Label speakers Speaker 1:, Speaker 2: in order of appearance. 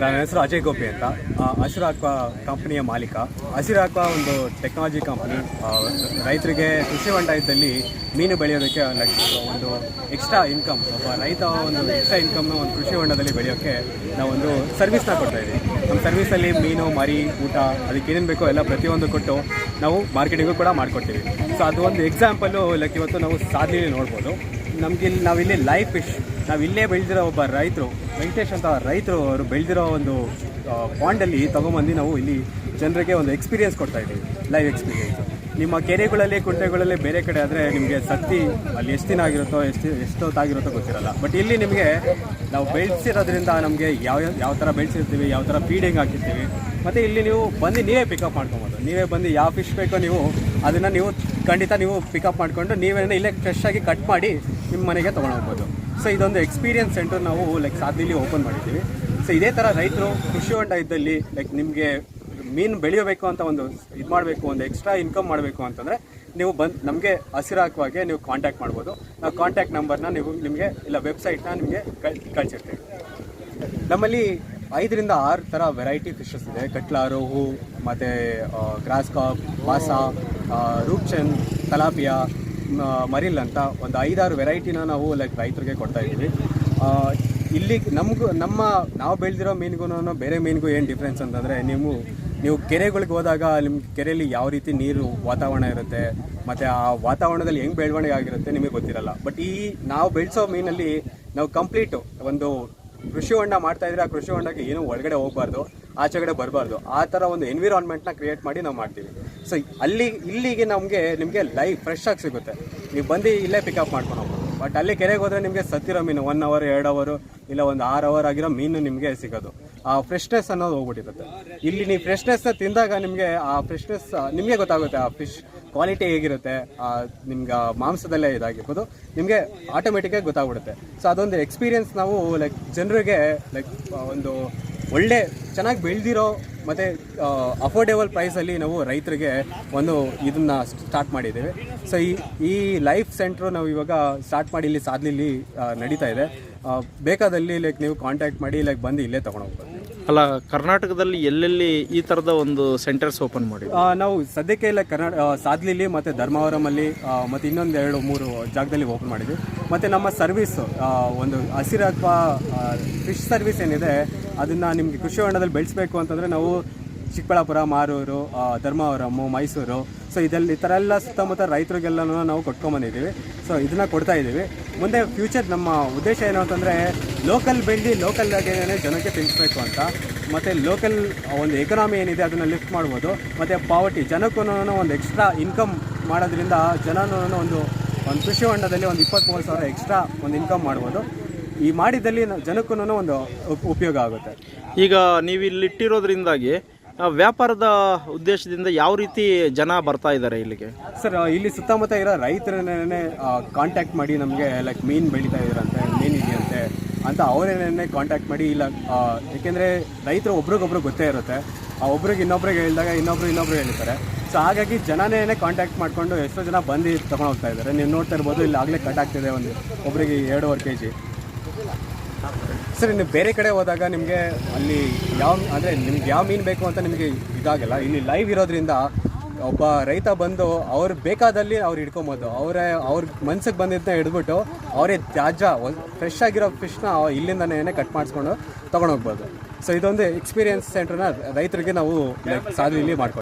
Speaker 1: ನನ್ನ ಹೆಸರು ಅಜಯ್ ಗೋಪಿ ಅಂತ. ಹಸಿರು ಹಾಕುವ ಕಂಪನಿಯ ಮಾಲೀಕ. ಹಸಿರು ಹಾಕುವ ಒಂದು ಟೆಕ್ನಾಲಜಿ ಕಂಪನಿ ರೈತರಿಗೆ ಕೃಷಿ ಹೊಂಡ ಇದ್ದಲ್ಲಿ ಮೀನು ಬೆಳೆಯೋದಕ್ಕೆ ಒಂದು ಎಕ್ಸ್ಟ್ರಾ ಇನ್ಕಮ್ ಒಬ್ಬ ರೈತ ಒಂದು ಎಕ್ಸ್ಟ್ರಾ ಇನ್ಕಮ್ನ ಒಂದು ಕೃಷಿ ಹೊಂಡದಲ್ಲಿ ಬೆಳೆಯೋಕ್ಕೆ ನಾವೊಂದು ಸರ್ವಿಸ್ನ ಕೊಡ್ತಾ ಇದ್ದೀವಿ ನಮ್ಮ ಸರ್ವಿಸಲ್ಲಿ ಮೀನು, ಮರಿ, ಊಟ, ಅದಕ್ಕೆ ಏನೇನು ಬೇಕೋ ಎಲ್ಲ ಪ್ರತಿಯೊಂದು ಕೊಟ್ಟು ನಾವು ಮಾರ್ಕೆಟಿಂಗು ಕೂಡ ಮಾಡಿಕೊಡ್ತೀವಿ. ಸೊ ಅದು ಒಂದು ಎಕ್ಸಾಂಪಲ್ಲು ಲೈಕ್ ಇವತ್ತು ನಾವು ಸಾಧನೆಯಲ್ಲಿ ನೋಡ್ಬೋದು. ನಮಗಿಲ್ಲಿ ನಾವಿಲ್ಲಿ ಲೈಫ್ ಫಿಶ್ ನಾವು ಇಲ್ಲೇ ಬೆಳೆದಿರೋ ಒಬ್ಬ ರೈತರು, ವೆಂಕಟೇಶ್ ಅಂತ ರೈತರು ಅವರು ಬೆಳೆದಿರೋ ಒಂದು ಪಾಂಡಲ್ಲಿ ತೊಗೊಂಬಂದು ನಾವು ಇಲ್ಲಿ ಜನರಿಗೆ ಒಂದು ಎಕ್ಸ್ಪೀರಿಯನ್ಸ್ ಕೊಡ್ತಾ ಇದ್ದೀವಿ ಲೈವ್ ಎಕ್ಸ್ಪೀರಿಯನ್ಸ್ ನಿಮ್ಮ ಕೆರೆಗಳಲ್ಲಿ, ಕುಂಟೆಗಳಲ್ಲಿ ಬೇರೆ ಕಡೆ ಆದರೆ ನಿಮಗೆ ಸತ್ತಿ ಅಲ್ಲಿ ಎಷ್ಟು ದಿನ ಆಗಿರುತ್ತೋ, ಎಷ್ಟು ಎಷ್ಟೊತ್ತಾಗಿರುತ್ತೋ ಗೊತ್ತಿರಲ್ಲ. ಬಟ್ ಇಲ್ಲಿ ನಿಮಗೆ ನಾವು ಬೆಳೆಸಿರೋದ್ರಿಂದ ನಮಗೆ ಯಾವ ಯಾವ ಥರ ಬೆಳೆಸಿರ್ತೀವಿ, ಯಾವ ಥರ ಫೀಡಿಂಗ್ ಹಾಕಿರ್ತೀವಿ. ಮತ್ತು ಇಲ್ಲಿ ನೀವು ಬಂದು ನೀವೇ ಪಿಕಪ್ ಮಾಡ್ಕೊಬೋದು. ನೀವೇ ಬಂದು ಯಾವ ಫಿಶ್ ಬೇಕೋ ನೀವು ಅದನ್ನು ನೀವು ಖಂಡಿತ ನೀವು ಪಿಕಪ್ ಮಾಡಿಕೊಂಡು ನೀವೇ ಇಲ್ಲೇ ಫ್ರೆಶ್ ಆಗಿ ಕಟ್ ಮಾಡಿ ನಿಮ್ಮ ಮನೆಗೆ ತೊಗೊಂಡು ಹೋಗ್ಬೋದು. ಸೊ ಇದೊಂದು ಎಕ್ಸ್ಪೀರಿಯನ್ಸ್ ಸೆಂಟರ್ ನಾವು ಲೈಕ್ ಸಾದಿಲಿ ಓಪನ್ ಮಾಡಿದ್ದೀವಿ. ಸೊ ಇದೇ ಥರ ರೈತರು ಕೃಷಿ ಹೊಂಡ ಇದ್ದಲ್ಲಿ ಲೈಕ್ ನಿಮಗೆ ಮೀನು ಬೆಳೆಯಬೇಕು ಅಂತ ಒಂದು ಇದು ಮಾಡಬೇಕು, ಒಂದು ಎಕ್ಸ್ಟ್ರಾ ಇನ್ಕಮ್ ಮಾಡಬೇಕು ಅಂತಂದರೆ, ನೀವು ಬಂದು, ನಮಗೆ ಹಸಿರಾಕುವಾಗೆ ನೀವು ಕಾಂಟ್ಯಾಕ್ಟ್ ಮಾಡ್ಬೋದು. ನಾವು ಕಾಂಟ್ಯಾಕ್ಟ್ ನಂಬರ್ನ ನೀವು ನಿಮಗೆ, ಇಲ್ಲ ವೆಬ್ಸೈಟ್ನ ನಿಮಗೆ ಕಳ್, ಕಳಿಸಿರ್ತೀವಿ. ನಮ್ಮಲ್ಲಿ ಐದರಿಂದ ಆರು ಥರ ವೆರೈಟಿ ಫಿಶಸ್ ಇದೆ. ಕಟ್ಲಾ ರೋಹು ಮತ್ತು ಗ್ರಾಸ್ ಕಾಪ್ ಬಾಸ ರೂಪ್ಚನ್ ತಲಾಪಿಯಾ ಮರಿಲ್ ಅಂತ ಒಂದು ಐದಾರು ವೆರೈಟಿನ ನಾವು ಲೈಕ್ ರೈತರಿಗೆ ಕೊಡ್ತಾ ಇದ್ದೀವಿ ಇಲ್ಲಿ ನಮಗೂ, ನಮ್ಮ, ನಾವು ಬೆಳೆದಿರೋ ಮೀನಿಗೂ ಬೇರೆ ಮೀನಿಗೂ ಏನು ಡಿಫ್ರೆನ್ಸ್ ಅಂತಂದರೆ ನೀವು ನೀವು ಕೆರೆಗಳಿಗೆ ಹೋದಾಗ ನಿಮ್ಮ ಕೆರೆಯಲ್ಲಿ ಯಾವ ರೀತಿ ನೀರು ವಾತಾವರಣ ಇರುತ್ತೆ, ಮತ್ತು ಆ ವಾತಾವರಣದಲ್ಲಿ ಹೆಂಗೆ ಬೆಳವಣಿಗೆ ಆಗಿರುತ್ತೆ ನಿಮಗೆ ಗೊತ್ತಿರಲ್ಲ. ಬಟ್ ಈ ನಾವು ಬೆಳೆಸೋ ಮೀನಲ್ಲಿ ನಾವು ಕಂಪ್ಲೀಟು ಒಂದು ಕೃಷಿ ಹೊಂಡ ಮಾಡ್ತಾ ಇದ್ರೆ ಆ ಕೃಷಿ ಹೊಂಡಕ್ಕೆ ಏನೂ ಒಳಗಡೆ ಹೋಗಬಾರ್ದು, ಆಚೆಗಡೆ ಬರಬಾರ್ದು. ಆ ಥರ ಒಂದು ಎನ್ವಿರಾನ್ಮೆಂಟ್ನ ಕ್ರಿಯೇಟ್ ಮಾಡಿ ನಾವು ಮಾಡ್ತೀವಿ. ಸೊ ಅಲ್ಲಿ, ಇಲ್ಲಿಗೆ ನಮಗೆ, ನಿಮಗೆ ಲೈವ್ ಫ್ರೆಶ್ ಆಗಿ ಸಿಗುತ್ತೆ. ನೀವು ಬಂದು ಇಲ್ಲೇ ಪಿಕಪ್ ಮಾಡ್ಕೊಂಡು ಹೋಗ್ಬೋದು. ಬಟ್ ಅಲ್ಲಿ ಕೆರೆಗೆ ಹೋದರೆ ನಿಮಗೆ ಸತ್ತಿರೋ ಮೀನು ಒನ್ ಅವರ್ ಎರಡು ಅವರು ಇಲ್ಲ ಒಂದು ಆರು ಅವರ್ ಆಗಿರೋ ಮೀನು ನಿಮಗೆ ಸಿಗೋದು. ಆ ಫ್ರೆಶ್ನೆಸ್ ಅನ್ನೋದು ಹೋಗ್ಬಿಟ್ಟಿರುತ್ತೆ. ಇಲ್ಲಿ ನೀವು ಫ್ರೆಶ್ನೆಸ್ನ ತಿಂದಾಗ ನಿಮಗೆ ಆ ಫ್ರೆಶ್ನೆಸ್ ನಿಮಗೆ ಗೊತ್ತಾಗುತ್ತೆ, ಆ ಫಿಶ್ ಕ್ವಾಲಿಟಿ ಹೇಗಿರುತ್ತೆ, ಆ, ನಿಮ್ಗೆ ಮಾಂಸದಲ್ಲೇ ಇದಾಗಿರ್ಬೋದು. ನಿಮಗೆ ಆಟೋಮೆಟಿಕಾಗಿ ಗೊತ್ತಾಗ್ಬಿಡುತ್ತೆ. ಸೊ ಅದೊಂದು ಎಕ್ಸ್ಪೀರಿಯನ್ಸ್ ನಾವು ಲೈಕ್ ಜನರಿಗೆ ಲೈಕ್ ಒಂದು ಒಳ್ಳೆ ಚೆನ್ನಾಗಿ ಬೆಳೆದಿರೋ ಮತ್ತು ಅಫೋರ್ಡೇಬಲ್ ಪ್ರೈಸಲ್ಲಿ ನಾವು ರೈತರಿಗೆ ಒಂದು ಇದನ್ನು ಸ್ಟಾರ್ಟ್ ಮಾಡಿದ್ದೇವೆ. ಸೊ ಈ ಈ ಲೈಫ್ ಸೆಂಟ್ರು ನಾವು ಇವಾಗ ಸ್ಟಾರ್ಟ್ ಮಾಡಿ, ಇಲ್ಲಿ ಇಲ್ಲಿ ನಡೀತಾ ಇದೆ. ಬೇಕಾದಲ್ಲಿ ಲೈಕ್ ನೀವು ಕಾಂಟ್ಯಾಕ್ಟ್ ಮಾಡಿ ಲೈಕ್ ಬಂದು ಇಲ್ಲೇ ತೊಗೊಂಡು ಹೋಗ್ಬೋದು.
Speaker 2: ಅಲ್ಲ ಕರ್ನಾಟಕದಲ್ಲಿ ಎಲ್ಲೆಲ್ಲಿ ಈ ಥರದ ಒಂದು ಸೆಂಟರ್ಸ್ ಓಪನ್ ಮಾಡಿ
Speaker 1: ನಾವು ಸದ್ಯಕ್ಕೆ ಇಲ್ಲ ಕರ್ನಾಟಕ ಸಾದ್ಲಿಲಿ ಮತ್ತು ಧರ್ಮಾವರಮಲ್ಲಿ ಆ, ಮತ್ತು ಇನ್ನೊಂದು ಎರಡು ಮೂರು ಜಾಗದಲ್ಲಿ ಓಪನ್ ಮಾಡಿದ್ವಿ. ಮತ್ತು ನಮ್ಮ ಸರ್ವಿಸ್ ಒಂದು ಹಸಿರು ಅಥವಾ ಫಿಶ್ ಸರ್ವಿಸ್ ಏನಿದೆ ಅದನ್ನು ನಿಮಗೆ ಕೃಷಿ ಹೊಂಡದಲ್ಲಿ ಬೆಳೆಸಬೇಕು ಅಂತಂದರೆ ನಾವು ಚಿಕ್ಕಬಳ್ಳಾಪುರ ಮಾರೂರು ಆ, ಧರ್ಮವರಮು ಮೈಸೂರು ಸೊ ಇದರಲ್ಲಿ ಈ ಥರ ಎಲ್ಲ ಸುತ್ತಮುತ್ತ ರೈತರಿಗೆಲ್ಲನೂ ನಾವು ಕೊಟ್ಕೊಂಬಂದಿದ್ದೀವಿ. ಸೊ ಇದನ್ನು ಕೊಡ್ತಾ ಇದ್ದೀವಿ. ಮುಂದೆ ಫ್ಯೂಚರ್ ನಮ್ಮ ಉದ್ದೇಶ ಏನು ಅಂತಂದರೆ ಲೋಕಲ್ ಬೆಳೆದು ಲೋಕಲ್ ಆಗೇನೇ ಜನಕ್ಕೆ ತಿಳಿಸ್ಬೇಕು ಅಂತ. ಮತ್ತು ಲೋಕಲ್ ಒಂದು ಎಕನಾಮಿ ಏನಿದೆ ಅದನ್ನು ಲಿಫ್ಟ್ ಮಾಡ್ಬೋದು. ಮತ್ತು ಪಾವರ್ಟಿ ಜನಕ್ಕೂ ಒಂದು ಎಕ್ಸ್ಟ್ರಾ ಇನ್ಕಮ್ ಮಾಡೋದ್ರಿಂದ ಜನನೂ ಒಂದು ಒಂದು ಕೃಷಿ ಹೊಂಡದಲ್ಲಿ ಒಂದು ಇಪ್ಪತ್ತ್ಮೂರು ಸಾವಿರ ಎಕ್ಸ್ಟ್ರಾ ಒಂದು ಇನ್ಕಮ್ ಮಾಡ್ಬೋದು. ಈ ಮಾಡಿದಲ್ಲಿ ಜನಕ್ಕೂ ಒಂದು ಉಪ್- ಉಪಯೋಗ ಆಗುತ್ತೆ.
Speaker 2: ಈಗ ನೀವು ಇಲ್ಲಿಟ್ಟಿರೋದ್ರಿಂದಾಗಿ ವ್ಯಾಪಾರದ ಉದ್ದೇಶದಿಂದ ಯಾವ ರೀತಿ ಜನ ಬರ್ತಾ ಇದ್ದಾರೆ ಇಲ್ಲಿಗೆ?
Speaker 1: ಸರ್ ಇಲ್ಲಿ ಸುತ್ತಮುತ್ತ ಇರೋ ರೈತರನ್ನೇ ಕಾಂಟ್ಯಾಕ್ಟ್ ಮಾಡಿ ನಮಗೆ ಲೈಕ್ ಮೀನು ಬೆಳೀತಾ ಇದ್ದಾರಂತೆ, ಮೀನು ಇದೆಯಂತೆ ಅಂತ ಅವರೇನೇ ಕಾಂಟ್ಯಾಕ್ಟ್ ಮಾಡಿ, ಇಲ್ಲ ಏಕೆಂದರೆ ರೈತರು ಒಬ್ರಿಗೊಬ್ರು ಗೊತ್ತೇ ಇರುತ್ತೆ. ಆ, ಒಬ್ರಿಗೆ ಇನ್ನೊಬ್ರಿಗೆ ಹೇಳಿದಾಗ ಇನ್ನೊಬ್ರು ಇನ್ನೊಬ್ರು ಹೇಳ್ತಾರೆ ಸೊ ಹಾಗಾಗಿ ಜನನೇ ಕಾಂಟ್ಯಾಕ್ಟ್ ಮಾಡಿಕೊಂಡು ಎಷ್ಟೋ ಜನ ಬಂದು ತಗೊಂಡು ಹೋಗ್ತಾ ಇದ್ದಾರೆ. ನೀವು ನೋಡ್ತಾ ಇರ್ಬೋದು, ಇಲ್ಲಿ ಆಗಲೇ ಕಟ್ ಆಗ್ತಿದೆ ಒಂದು ಒಬ್ಬರಿಗೆ ಎರಡೂವರೆ ಕೆ ಜಿ ಸರ್ ನೀವು ಬೇರೆ ಕಡೆ ಹೋದಾಗ ನಿಮಗೆ ಅಲ್ಲಿ ಯಾವ, ಅಂದರೆ ನಿಮ್ಗೆ ಯಾವ ಮೀನು ಬೇಕು ಅಂತ ನಿಮಗೆ ಇದಾಗಲ್ಲ? ಇಲ್ಲಿ ಲೈವ್ ಇರೋದ್ರಿಂದ ಒಬ್ಬ ರೈತ ಬಂದು ಅವ್ರು ಬೇಕಾದಲ್ಲಿ ಅವ್ರು ಹಿಡ್ಕೊಬೋದು. ಅವರೇ, ಅವ್ರ ಮನ್ಸಿಗೆ ಬಂದಿದ್ದನ್ನ ಹಿಡ್ಬಿಟ್ಟು ಅವರೇ ತ್ಯಾಜ್ಯ ಫ್ರೆಶ್ ಆಗಿರೋ ಫಿಶ್ನ ಇಲ್ಲಿಂದನೇ ಕಟ್ ಮಾಡಿಸ್ಕೊಂಡು ತೊಗೊಂಡೋಗ್ಬೋದು ಸೊ ಇದೊಂದು ಎಕ್ಸ್ಪೀರಿಯನ್ಸ್ ಸೆಂಟ್ರನ್ನ ರೈತರಿಗೆ ನಾವು ಸಾಧನೆಯಲ್ಲಿ ಮಾಡ್ಕೊಡ್ತೀವಿ.